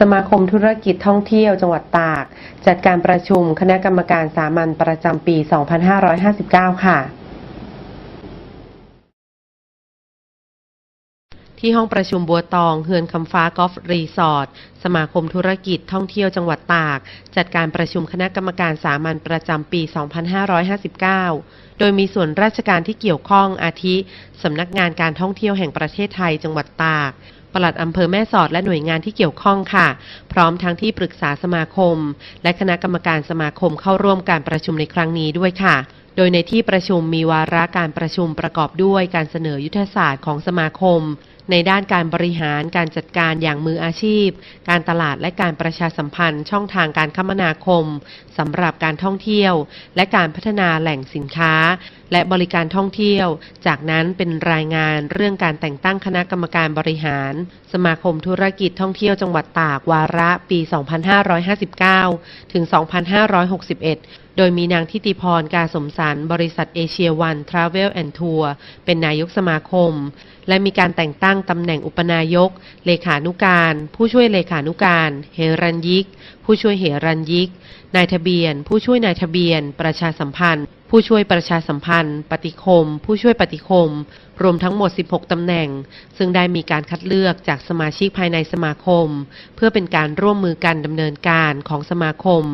สมาคมธุรกิจท่องเที่ยวจังหวัดตาก จัดการประชุมคณะกรรมการสามัญประจำปี 2559 ค่ะ ที่ห้องประชุมบัวตองเฮือนคำฟ้ากอล์ฟรีสอร์ทสมาคมธุรกิจท่องเที่ยวจังหวัดตาก จัดการประชุมคณะกรรมการสามัญประจำปี 2559 โดยมีส่วนราชการที่เกี่ยวข้องอาทิ สำนักงานการท่องเที่ยวแห่งประเทศไทยจังหวัดตากปลัดอำเภอแม่สอดและหน่วยงานที่เกี่ยวข้องค่ะ พร้อมทั้งที่ปรึกษาสมาคม และคณะกรรมการสมาคมเข้าร่วมการประชุมในครั้งนี้ด้วยค่ะ โดยในที่ประชุมมีวาระการประชุมประกอบด้วยการเสนอยุทธศาสตร์ของสมาคม ในด้านการบริหารการจัดการอย่างมืออาชีพ การตลาดและการประชาสัมพันธ์ช่องทางการคมนาคมสำหรับการท่องเที่ยว และการพัฒนาแหล่งสินค้า และบริการท่องเที่ยว จากนั้นเป็นรายงานเรื่องการแต่งตั้งคณะกรรมการบริหาร สมาคมธุรกิจท่องเที่ยวจังหวัดตากวาระปี 2559 ถึง 2561โดยมีนางทิติพรกาสมสรรบริษัทเอเชียวันทราเวลแอนด์ทัวร์เป็นนายกสมาคม และมีการแต่งตั้งตั้งตำแหน่งอุปนายก เลขานุการ ผู้ช่วยเลขานุการ เฮรัญยิก ผู้ช่วยเฮรัญยิก นายทะเบียน ผู้ช่วยนายทะเบียน ประชาสัมพันธ์ ผู้ช่วยประชาสัมพันธ์ ปฏิคม ผู้ช่วยปฏิคม รวมทั้งหมด 16 ตำแหน่ง ซึ่งได้มีการคัดเลือกจากสมาชิกภายในสมาคม เพื่อเป็นการร่วมมือกันดำเนินการของสมาคม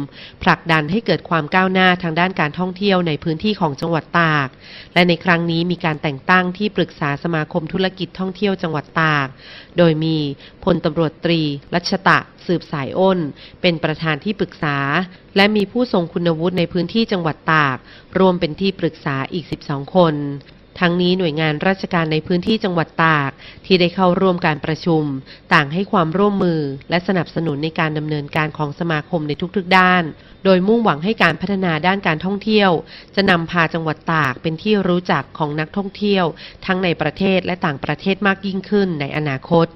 ผลักดันให้เกิดความก้าวหน้าทางด้านการท่องเที่ยวในพื้นที่ของจังหวัดตาก และในครั้งนี้มีการแต่งตั้งที่ปรึกษาสมาคมธุรกิจท่องเที่ยวจังหวัดตาก โดยมีพลตำรวจตรีรัชตะสืบสายอ้น เป็นประธานที่ปรึกษา และมีผู้ทรงคุณวุฒิในพื้นที่จังหวัดตาก รวมเป็นที่ปรึกษาอีก 12 คนทั้งนี้หน่วยงานราชการในพื้นที่จังหวัดตาก ที่ได้เข้าร่วมการประชุม ต่างให้ความร่วมมือ และสนับสนุนในการดำเนินการของสมาคมในทุกๆด้าน โดยมุ่งหวังให้การพัฒนาด้านการท่องเที่ยว จะนำพาจังหวัดตากเป็นที่รู้จักของนักท่องเที่ยว ทั้งในประเทศและต่างประเทศมากยิ่งขึ้นในอนาคต